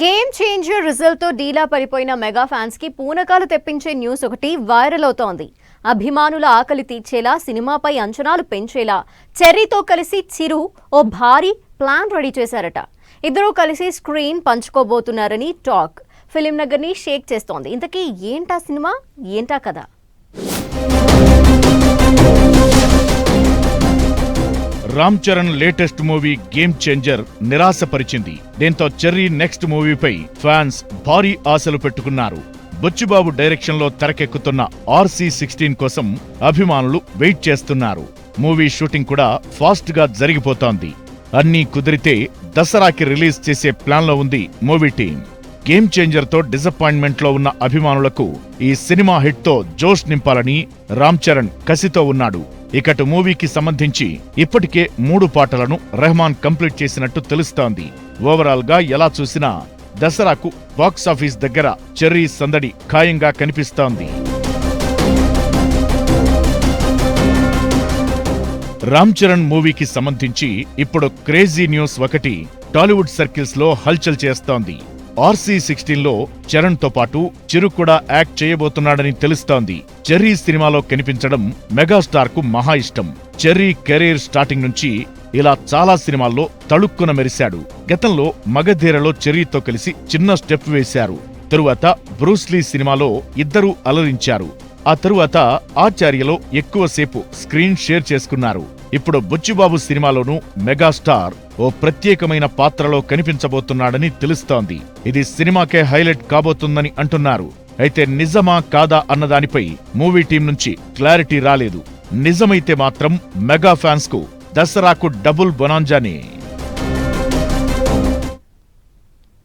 Game changer రిజల్ట్తో డీలా పడిపోయిన mega ఫ్యాన్స్కి పూనకాలు తెప్పించే న్యూస్ ఒకటి వైరల్ అవుతోంది. అభిమానుల ఆకలి తీర్చేలా సినిమాపై అంచనాలు పెంచేలా చెర్రీతో కలిసి చిరు ఓ భారీ ప్లాన్ రెడీ చేశారట. ఇద్దరూ కలిసి స్క్రీన్ పంచుకోబోతున్నారని టాక్ ఫిలిం నగర్ని షేక్ చేస్తోంది. ఇంతకీ ఏంటా సినిమా? ఏంటా కదా Ram Charan latest movie game changer నిరాశపరిచింది. దీంతో చెర్రీ నెక్స్ట్ మూవీపై ఫ్యాన్స్ భారీ ఆశలు పెట్టుకున్నారు. బొచ్చుబాబు డైరెక్షన్లో తెరకెక్కుతున్న ఆర్సీ సిక్స్టీన్ కోసం అభిమానులు వెయిట్ చేస్తున్నారు. మూవీ షూటింగ్ కూడా ఫాస్ట్గా జరిగిపోతోంది. అన్నీ కుదిరితే దసరాకి రిలీజ్ చేసే ప్లాన్లో ఉంది మూవీ టీం గేమ్ చేంజర్తో డిసప్పాయింట్మెంట్లో ఉన్న అభిమానులకు ఈ సినిమా హిట్తో జోష్ నింపాలని రామ్ చరణ్ కసితో ఉన్నాడు. ఇకటి మూవీకి సంబంధించి ఇప్పటికే మూడు పాటలను రెహమాన్ కంప్లీట్ చేసినట్టు తెలుస్తోంది. ఓవరాల్గా ఎలా చూసినా దసరాకు బాక్సాఫీస్ దగ్గర చెర్రీ సందడి ఖాయంగా కనిపిస్తోంది. రామ్ చరణ్ మూవీకి సంబంధించి ఇప్పుడు క్రేజీ న్యూస్ ఒకటి టాలీవుడ్ సర్కిల్స్లో హల్చల్ చేస్తోంది. ఆర్సీ సిక్స్టీన్లో చరణ్తో పాటు చిరు కూడా యాక్ట్ చేయబోతున్నాడని తెలుస్తోంది. చెర్రీ సినిమాలో కనిపించడం మెగాస్టార్కు మహా ఇష్టం. చెర్రీ కెరీర్ స్టార్టింగ్ నుంచి ఇలా చాలా సినిమాల్లో తళుక్కున మెరిశాడు. గతంలో మగధీరలో చెర్రీతో కలిసి చిన్న స్టెప్ వేశారు. తరువాత బ్రూస్లీ సినిమాలో ఇద్దరూ అలరించారు. ఆ తరువాత ఆచార్యలో ఎక్కువసేపు స్క్రీన్ షేర్ చేసుకున్నారు. ఇప్పుడు బుచ్చిబాబు సినిమాలోనూ మెగాస్టార్ ఓ ప్రత్యేకమైన పాత్రలో కనిపించబోతున్నాడని తెలుస్తోంది. ఇది సినిమాకే హైలైట్ కాబోతుందని అంటున్నారు. అయితే నిజమా కాదా అన్నదానిపై మూవీ టీం నుంచి క్లారిటీ రాలేదు. నిజమైతే మాత్రం మెగా ఫ్యాన్స్కు దసరాకు డబుల్ బొనాంజానే.